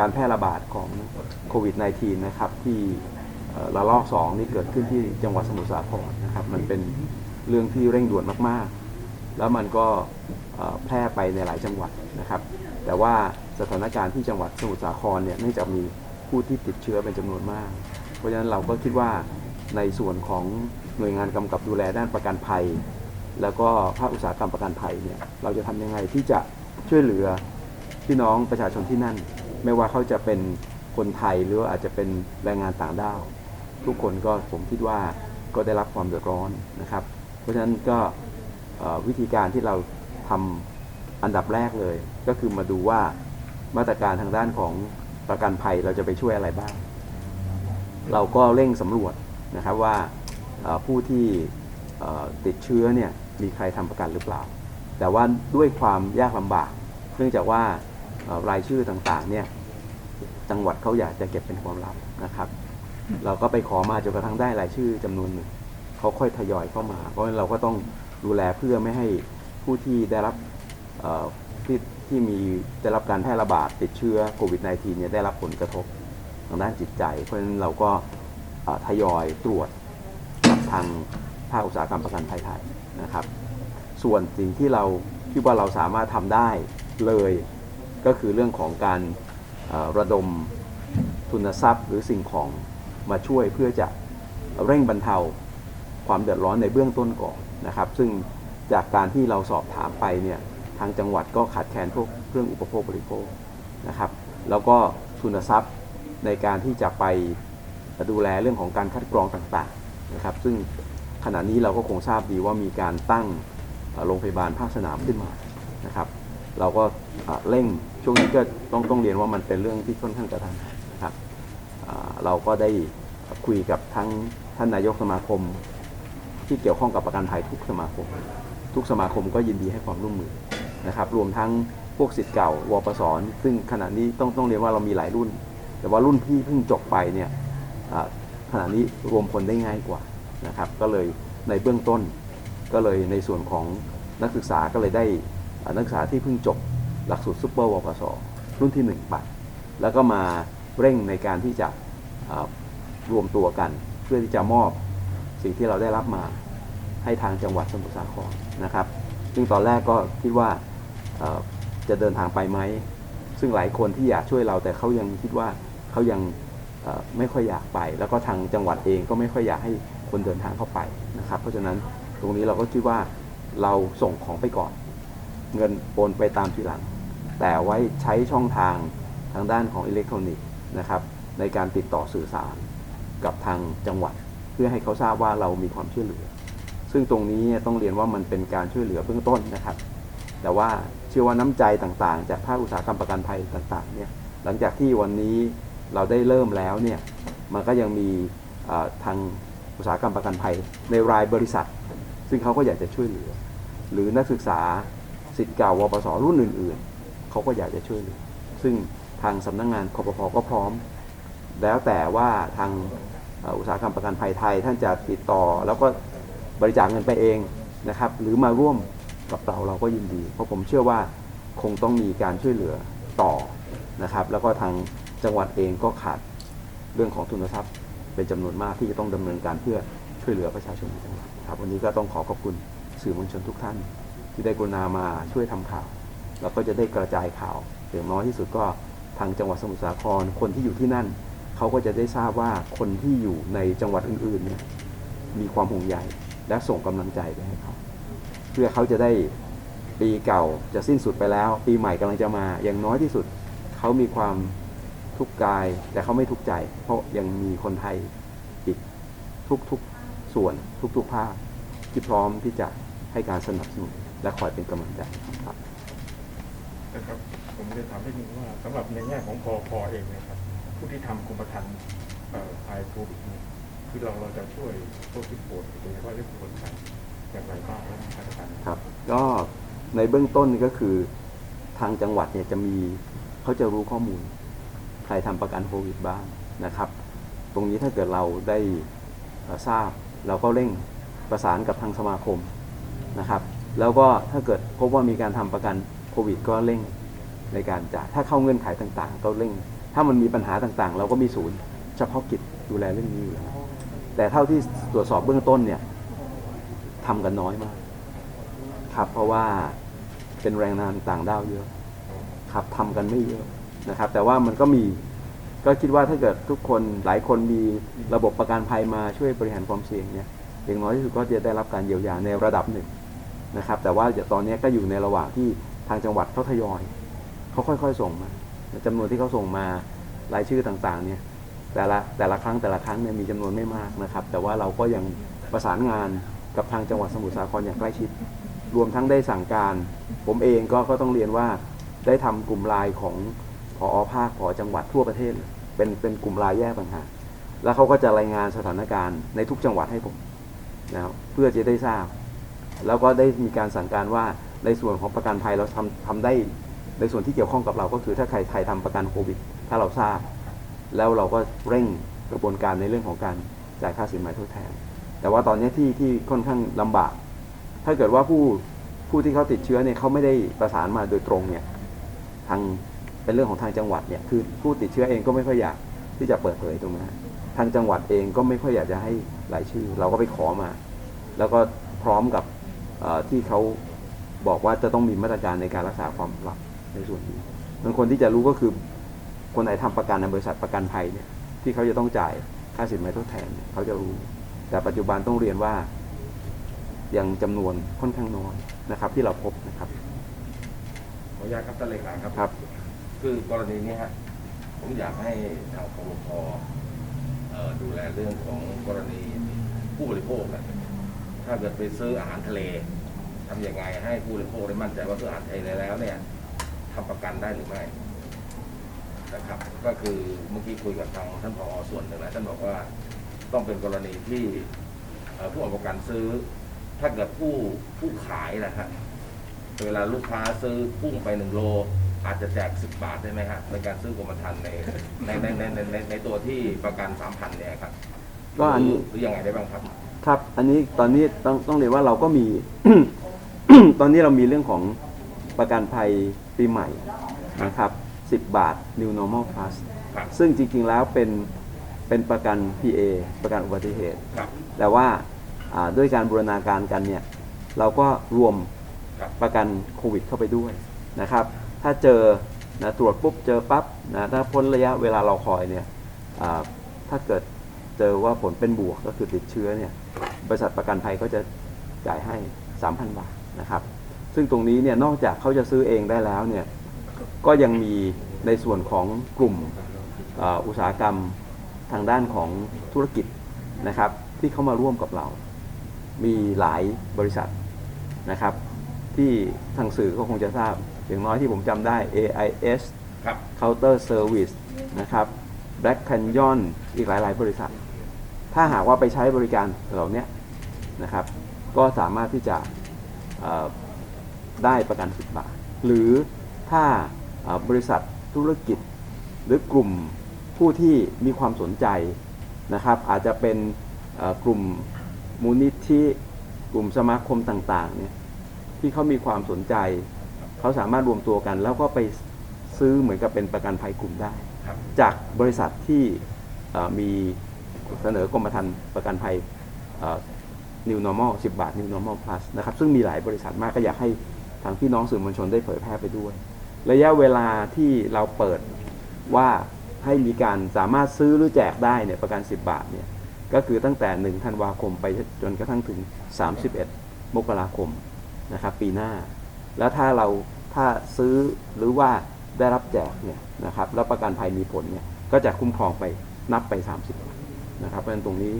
การแพร่ระบาดของโควิด -19 นะครับที่ระลอกสองนี่เกิดขึ้นที่จังหวัดสมุทรสาครนะครับมันเป็นเรื่องที่เร่งด่วนมากๆ แล้วมันก็แพร่ไปในหลายจังหวัดนะครับ แต่ว่าสถานการณ์ที่จังหวัดสมุทรสาครเนี่ยเนื่องจากมีผู้ที่ติดเชื้อเป็นจำนวนมาก เพราะฉะนั้นเราก็คิดว่าในส่วนของหน่วยงานกำกับดูแลด้านประกันภัย แล้วก็ภาคอุตสาหกรรมประกันภัยเนี่ยเราจะทำยังไงที่จะช่วยเหลือพี่น้องประชาชนที่นั่น ไม่ว่าเขาจะเป็นคนไทยหรืออาจจะเป็นแรงงานต่างด้าว ทุกคนก็ผมคิดว่าก็ได้รับความเดือดร้อนนะครับ เพราะฉะนั้นก็วิธีการที่เราทำอันดับแรกเลย ก็คือมาดูว่ามาตรการทางด้านของประกันภัยเราจะไปช่วยอะไรบ้าง เราก็เร่งสำรวจนะครับว่าผู้ที่ติดเชื้อเนี่ยมีใครทำประกันหรือเปล่า แต่ว่าด้วยความยากลำบาก เนื่องจากว่า รายชื่อต่างๆเนี่ยจังหวัดเขาอยากจะเก็บเป็นความลับนะครับ เราก็ไปขอมาจนกระทั่งได้รายชื่อจำนวนหนึ่งเขาค่อยทยอยเข้ามา เพราะฉะนั้นเราก็ต้องดูแลเพื่อไม่ให้ผู้ที่ได้รับเอ่อที่ที่มีได้รับการแพร่ระบาดติดเชื้อโควิด -19 เนี่ยได้รับผลกระทบทางด้านจิตใจ เพราะฉะนั้นเราก็เอ่อทยอยตรวจกับทางภาคอุตสาหกรรมประกันภัยไทยนะครับ ส่วนสิ่งที่เราคิดว่าเราสามารถทำได้เลย ก็คือเรื่องของการระดมทุนทรัพย์หรือสิ่งของมาช่วยเพื่อจะเร่งบรรเทาความเดือดร้อนในเบื้องต้นก่อนนะครับ ซึ่งจากการที่เราสอบถามไปเนี่ยทางจังหวัดก็ขาดแคลนพวกเครื่องอุปโภคบริโภคนะครับ แล้วก็ทุนทรัพย์ในการที่จะไปดูแลเรื่องของการคัดกรองต่างๆนะครับ ซึ่งขณะนี้เราก็คงทราบดีว่ามีการตั้งโรงพยาบาลภาคสนามขึ้นมานะครับ เราก็เร่งช่วงนี้ก็ต้องต้องเรียนว่ามันเป็นเรื่องที่ค่อนข้างกระทันหันนะครับเราก็ได้คุยกับทั้งท่านนายกสมาคม ที่เกี่ยวข้องกับประกันภัยทุกสมาคม ทุกสมาคมก็ยินดีให้ความร่วมมือนะครับ รวมทั้งพวกสิทธิ์เก่าวปสซึ่งขณะนี้ต้องต้องเรียนว่าเรามีหลายรุ่น แต่ว่ารุ่นที่เพิ่งจบไปเนี่ยขณะนี้รวมคนได้ง่ายกว่านะครับ ก็เลยในเบื้องต้นก็เลยในส่วนของนักศึกษาก็เลยได้ นักศึกษาที่เพิ่งจบหลักสูตรซุปเปอร์วปสรุ่นที่ 1 ไป แล้วก็มาเร่งในการที่จะรวมตัวกัน เพื่อที่จะมอบสิ่งที่เราได้รับมาให้ทางจังหวัดสมุทรสาครนะครับ ซึ่งตอนแรกก็คิดว่าจะเดินทางไปไหม ซึ่งหลายคนที่อยากช่วยเราแต่เขายังคิดว่าเขายังไม่ค่อยอยากไป แล้วก็ทางจังหวัดเองก็ไม่ค่อยอยากให้คนเดินทางเข้าไปนะครับ เพราะฉะนั้นตรงนี้เราก็คิดว่าเราส่งของไปก่อน เงินโอนไปตามทีหลัง แต่ไว้ใช้ช่องทางทางด้านของอิเล็กทรอนิกส์นะครับในการติดต่อสื่อสารกับทางจังหวัด เพื่อให้เขาทราบว่าเรามีความช่วยเหลือ ซึ่งตรงนี้ต้องเรียนว่ามันเป็นการช่วยเหลือเบื้องต้นนะครับ แต่ว่าเชื่อว่าน้ำใจต่างๆ จากภาคอุตสาหกรรมประกันภัยต่างๆเนี่ยหลังจากที่วันนี้เราได้เริ่มแล้วเนี่ยมันก็ยังมีทางอุตสาหกรรมประกันภัยในรายบริษัท ซึ่งเขาก็อยากจะช่วยเหลือ หรือนักศึกษา สิทธิ์เก่าวปสรุ่นอื่น ๆ เขาก็อยากจะช่วยเหลือซึ่งทางสำนักงงานคอปพก็พร้อม แล้วแต่ว่าทางอุตสาหกรรมประกันภัยไทย ท่านจะติดต่อแล้วก็บริจาคเงินไปเองนะครับ หรือมาร่วมกับเราเราก็ยินดี เพราะผมเชื่อว่าคงต้องมีการช่วยเหลือต่อนะครับ แล้วก็ทางจังหวัดเองก็ขาดเรื่องของทุนทรัพย์ เป็นจำนวนมากที่จะต้องดำเนินการเพื่อช่วยเหลือประชาชนในจังหวัดครับวันนี้ก็ต้องขอขอบคุณสื่อมวลชนทุกท่าน ที่ได้กรุณามาช่วยทำข่าวแล้วก็จะได้กระจายข่าวอย่างน้อยที่สุดก็ทางจังหวัดสมุทรสาครคนที่อยู่ที่นั่นเขาก็จะได้ทราบว่าคนที่อยู่ในจังหวัดอื่นๆเนี่ยมีความห่วงใยและส่งกำลังใจไปให้เขาเพื่อเขาจะได้ปีเก่าจะสิ้นสุดไปแล้ว ปีใหม่กำลังจะมา อย่างน้อยที่สุดเขามีความทุกข์กายแต่เขาไม่ทุกข์ใจ เพราะยังมีคนไทยอีกทุกๆส่วนทุกๆภาคที่พร้อมที่จะให้การสนับสนุน และคอยเป็นกำลังใจครับนะครับผมจะถามให้นึงว่าสำหรับในแง่ของพอพอเองนะครับ ผู้ที่ทำกรมธรรม์เอ่อภายโควิดเนี่ยคือเราเราจะช่วยพวกที่ป่วยโดยเฉพาะเรื่องคนไข้อย่างไรบ้างและมาตรการครับ ก็ในเบื้องต้นนี่ก็คือทางจังหวัดเนี่ยจะมีเขาจะรู้ข้อมูล ใครทำประกันโควิดบ้างนะครับ ตรงนี้ถ้าเกิดเราได้เอ่อทราบ เราก็เร่งประสานกับทางสมาคมนะครับ แล้วก็ถ้าเกิดพบว่ามีการทำประกันโควิด ก็เร่งในการจ่ายถ้าเข้าเงื่อนไขต่างๆ ก็เร่ง ถ้ามันมีปัญหาต่างๆ เราก็มีศูนย์เฉพาะกิจดูแลเรื่องนี้อยู่แล้วแต่เท่าที่ตรวจสอบเบื้องต้นเนี่ยทำกันน้อยมาก ครับเพราะว่าเป็นแรงงานต่างด้าวเยอะ ครับทำกันไม่เยอะนะครับ แต่ว่ามันก็มีก็คิดว่าถ้าเกิดทุกคนหลายคนมีระบบประกันภัยมาช่วยบริหารความเสี่ยงเนี่ยอย่างน้อยที่สุดก็จะได้รับการเยียวยาในระดับหนึ่ง นะครับ แต่ว่าตอนนี้ก็อยู่ในระหว่างที่ทางจังหวัดเขาทยอยเขาค่อยๆ ส่งมาจำนวนที่เขาส่งมารายชื่อต่างๆ เนี่ยแต่ละแต่ละครั้งแต่ละครั้งเนี่ยมีจำนวนไม่มากนะครับ แต่ว่าเราก็ยังประสานงานกับทางจังหวัดสมุทรสาครอย่างใกล้ชิด รวมทั้งได้สั่งการ ผมเองก็ก็ต้องเรียนว่าได้ทำกลุ่มไลน์ของพอภาคพอจังหวัดทั่วประเทศเลยเป็นเป็นกลุ่มไลน์แยกปัญหาแล้วเขาก็จะรายงานสถานการณ์ในทุกจังหวัดให้ผมนะครับเพื่อจะได้ทราบ แล้วก็ได้มีการสั่งการว่าในส่วนของประกันภัยเราทำทำได้ในส่วนที่เกี่ยวข้องกับเราก็คือถ้าใครใครทำประกันโควิด ถ้าเราทราบ แล้วเราก็เร่งกระบวนการในเรื่องของการจ่ายค่าสินไหมทดแทน แต่ว่าตอนนี้ที่ที่ค่อนข้างลำบาก ถ้าเกิดว่าผู้ผู้ที่เขาติดเชื้อเนี่ยเขาไม่ได้ประสานมาโดยตรงเนี่ยทางเป็นเรื่องของทางจังหวัดเนี่ยคือผู้ติดเชื้อเองก็ไม่ค่อยอยากที่จะเปิดเผยตรงนั้นทางจังหวัดเองก็ไม่ค่อยอยากจะให้รายชื่อ เราก็ไปขอมา แล้วก็พร้อมกับ ที่เขาบอกว่าจะต้องมีมาตรการในการรักษาความลับในส่วนนี้บางคนที่จะรู้ก็คือคนไหนทำประกันในบริษัทประกันภัยเนี่ยที่เขาจะต้องจ่ายค่าสินไหมทดแทนเนี่ยเขาจะรู้ แต่ปัจจุบันต้องเรียนว่ายังจำนวนค่อนข้างน้อยนะครับ ที่เราพบนะครับขออนุญาตครับท่านเลขาครับครับ คือกรณีนี้ฮะผมอยากให้ทางกรพเอ่อดูแลเรื่องของกรณีผู้บริโภคนะ ถ้าเกิดไปซื้ออาหารทะเลทำยังไงให้ผู้บริโภคได้มั่นใจว่าซื้ออาหารทะเลแล้วเนี่ยทำประกันได้หรือไม่นะครับ ก็คือเมื่อกี้คุยกับทางท่านผอส่วนหนึ่งแล้วท่านบอกว่าต้องเป็นกรณีที่เอ่อผู้เอาประกันซื้อ ถ้าเกิดผู้ผู้ขายนะฮะเวลาลูกค้าซื้อกุ้งไปหนึ่งโล อาจจะแจกสิบบาทได้ไหมฮะในการซื้อกรมธรรม์ในในในในในในในตัวที่ประกันสามพันเนี่ยครับก็อันนี้หรือยังไงได้บ้างครับ ครับ อันนี้ตอนนี้ต้องต้องเรียนว่าเราก็มี ตอนนี้เรามีเรื่องของประกันภัยปีใหม่นะครับ10 บาท New Normal Plus ครับซึ่งจริง ๆ แล้วเป็นเป็นประกัน PA ประกันอุบัติเหตุครับแต่ว่าอ่าด้วยการบูรณาการกันเนี่ย เราก็รวมครับประกันโควิดเข้าไปด้วยนะครับ ถ้าเจอนะตรวจปุ๊บเจอปั๊บนะถ้าพ้นระยะเวลารอคอยเนี่ยอ่าถ้าเกิด เจอว่าผลเป็นบวกก็คือติดเชื้อเนี่ยบริษัทประกันภัยก็จะจ่ายให้ 3,000 บาทนะครับซึ่งตรงนี้เนี่ยนอกจากเขาจะซื้อเองได้แล้วเนี่ยก็ยังมีในส่วนของกลุ่มเอ่ออุตสาหกรรมทางด้านของธุรกิจนะครับที่เข้ามาร่วมกับเรา มีหลายบริษัทนะครับ ที่ทางสื่อก็คงจะทราบ อย่างน้อยที่ผมจำได้ AIS ครับ Counter Service นะครับ Black Canyon อีกหลาย ๆ บริษัท ถ้าหากว่าไปใช้บริการเหล่านี้นะครับ ก็สามารถที่จะได้ประกัน 10 บาท หรือถ้าบริษัทธุรกิจหรือกลุ่มผู้ที่มีความสนใจนะครับ อาจจะเป็นกลุ่มมูลนิธิกลุ่มสมาคมต่างๆเนี่ยที่เขามีความสนใจ เขาสามารถรวมตัวกัน แล้วก็ไปซื้อเหมือนกับเป็นประกันภัยกลุ่มได้ จากบริษัทที่มีเสนอกรมธรรม์ประกันภัย New Normal 10 บาท New Normal Plus นะครับซึ่งมีหลายบริษัทมากก็อยากให้ทางพี่น้องสื่อมวลชนได้เผยแพร่ไปด้วย ระยะเวลาที่เราเปิดว่าให้มีการสามารถซื้อหรือแจกได้เนี่ยประกัน 10 บาทเนี่ยก็คือตั้งแต่ 1 ธันวาคมไปจนกระทั่งถึง 31 มกราคมนะครับปีหน้า แล้วถ้าเราถ้าซื้อหรือว่า ได้รับแจกเนี่ยนะครับแล้วประกันภัยมีผลเนี่ยก็จะคุ้มครองไปนับไป 30วันนะครับเพราะฉะนั้นตรงนี้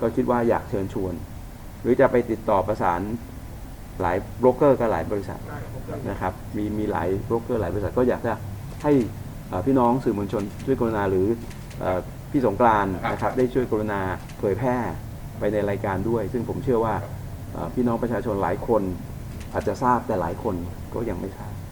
ก็คิดว่าอยากเชิญชวน หรือจะไปติดต่อประสานหลายโบรกเกอร์กับหลายบริษัทนะครับมีมีหลายโบรกเกอร์หลายบริษัทก็อยากจะให้พี่น้องสื่อมวลชนช่วยกรุณาหรือพี่สงกรานนะครับได้ช่วยกรุณาเผยแพร่ไปในรายการด้วย ซึ่งผมเชื่อว่าพี่น้องประชาชนหลายคนอาจจะทราบแต่หลายคนก็ยังไม่ทราบ